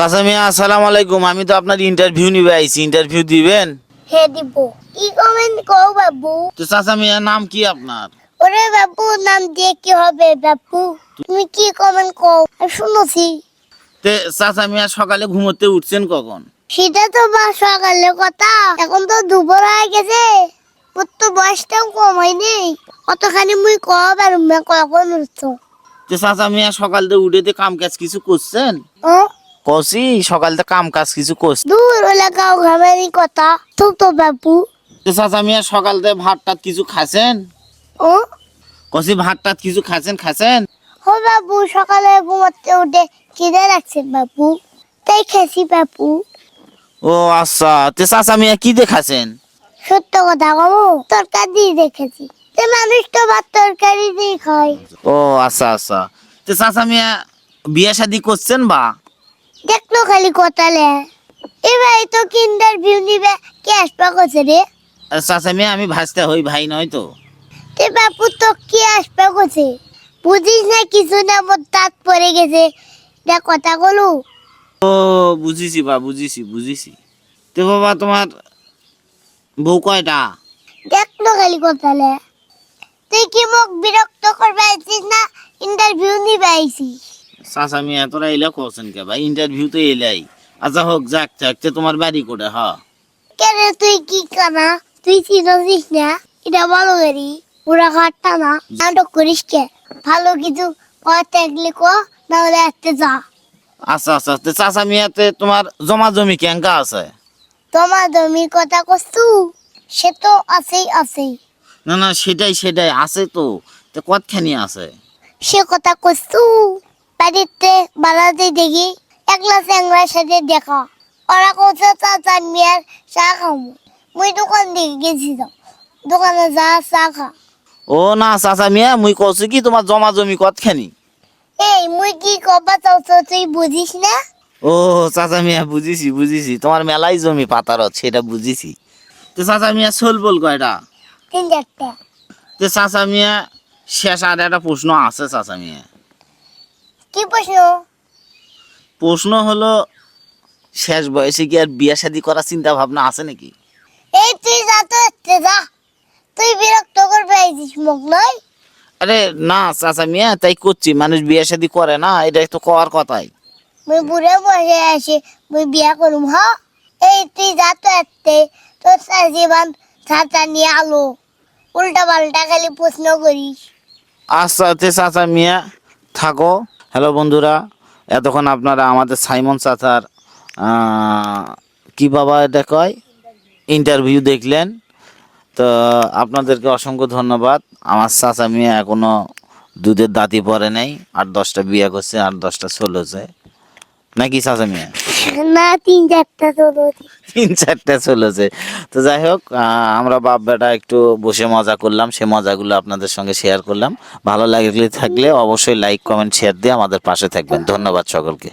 চাচা মিয়া আসসালামু আলাইকুম। আমি তো আপনার ইন্টারভিউ নিবে আইছি। ইন্টারভিউ দিবেন? হে দিব। কি কমেন্ট কও বাবু? তো চাচা মিয়া নাম কি আপনার? ওরে বাবু নাম দিয়ে কি হবে বাবু? তুমি কি কমেন্ট কও? শুনেছি। তে চাচা মিয়া সকালে ঘুমোতে উঠছেন কখন? সেটা তো বা সকালের কথা। এখন তো দুপুর হয়ে গেছে। ওর তো বয়সটাও কম হয়নি। অতখানি মুই কব আর কখন উঠছো? তো চাচা মিয়া সকাল থেকে উঠেতে কাম কাজ কিছু করছেন? ও কষি সকাল তো কাম কাজ কিছু করছেন দূর হলে গাও ঘামেরই কথা। তো তো বাবু তো চাচা মিয়া সকাল থেকে ভাত টাত কিছু খাচ্ছেন ও? কষি ভাত টাত কিছু খাচ্ছেন খাচ্ছেন ও বাবু সকালে ঘুমাতে উঠে খিদে লাগছে বাবু তাই খেছি বাবু ও আচ্ছা তে চাচা মিয়া কি দেখাছেন? সত্য কথা কমু তরকারি দিয়ে দেখেছি। যে মানুষ তো ভাত তরকারি দিয়ে খায়। ও আচ্ছা আচ্ছা। তে চাচা মিয়া বিয়ে শাদি করছেন বা? দেখল খালি কোতালে। এবার তো কিন্ডার ভিউ নিবে কে আসবা করছে রে? চাচা মিয়া আমি ভাজতে হই ভাই নয় তো। তে বাপু তো কি আসবা করছে বুঝিস না কিছু না মোর দাঁত পড়ে গেছে। দেখ কথা বলো ও বুঝিছি বা বুঝিছি বুঝিছি। তো বাবা তোমার বউ কয়টা? দেখল খালি কোতালে। তুই কি মোক বিরক্ত করবে আইছিস না? ইন্টারভিউ নিবে আইছিস। চাচা মিয়া তোরা এলে করছেন কে ভাই? ইন্টারভিউ তো এলাই। আচ্ছা হোক যাক থাকতে তোমার বাড়ি করে হ। কেন তুই কি কানা? তুই চিনছিস না? এটা ভালো করি পুরা ঘাটটা না? নাটক করিস কে? ভালো কিছু কথা কো না হলে আসতে যা। আচ্ছা আচ্ছা তো চাচা মিয়াতে তোমার জমা জমি কেঙ্কা আছে? তোমার জমির কথা কস্তু সে তো আছেই আছেই। না না সেটাই সেটাই আছে তো। তো কতখানি আছে? সে কথা কস্তু বাড়িতে বাড়াতে দেখি একলা চ্যাংরার সাথে দেখা। ওরা কোথা চা চান মিয়ার চা খাব। মুই দোকান দিকে গেছিলাম। দোকানে যা চা খা। ও না চাচা মিয়া মুই কছি কি তোমার জমা জমি কতখানি? এই মুই কি কবা চাও তুই বুঝিস না? ও চাচা মিয়া বুঝিছি বুঝিছি। তোমার মেলাই জমি পাতারত সেটা বুঝিছি। তো চাচা মিয়া সোল বল কয়টা? তিন চারটা। তো চাচা মিয়া শেষ আর একটা প্রশ্ন আছে চাচা মিয়া। কি প্রশ্ন? প্রশ্ন হলো শেষ বয়সে কি আর বিয়া শাদি করার চিন্তা ভাবনা আছে নাকি? এই তুই যা তো যা। তুই বিরক্ত করবে আইছিস মুখ নয় আরে না চাচা মিয়া তাই করছি। মানুষ বিয়া শাদি করে না এটা তো কওয়ার কথাই। মুই বুড়ে বসে আসি মুই বিয়া করুম হ? এই তুই যা তো এসতে তোর জীবন ছাতা নিয়ে আলো। উল্টা পাল্টা খালি প্রশ্ন করিস। আচ্ছা চাচা মিয়া থাকো। হ্যালো বন্ধুরা, এতক্ষণ আপনারা আমাদের সাইমন সাথার কী বাবা এটা কয়? ইন্টারভিউ দেখলেন। তো আপনাদেরকে অসংখ্য ধন্যবাদ। আমার চাচা মেয়ে এখনও দুধের দাঁতি পরে নেই আর দশটা বিয়ে করছে আর দশটা চলেছে নাকি চাচা মিয়া? না তিন চারটা চলেছে তিন চারটা চলেছে তো যাই হোক আহ, আমরা বাপ বেটা একটু বসে মজা করলাম সে মজাগুলো আপনাদের সঙ্গে শেয়ার করলাম। ভালো লাগলে থাকলে অবশ্যই লাইক কমেন্ট শেয়ার দিয়ে আমাদের পাশে থাকবেন। ধন্যবাদ সকলকে।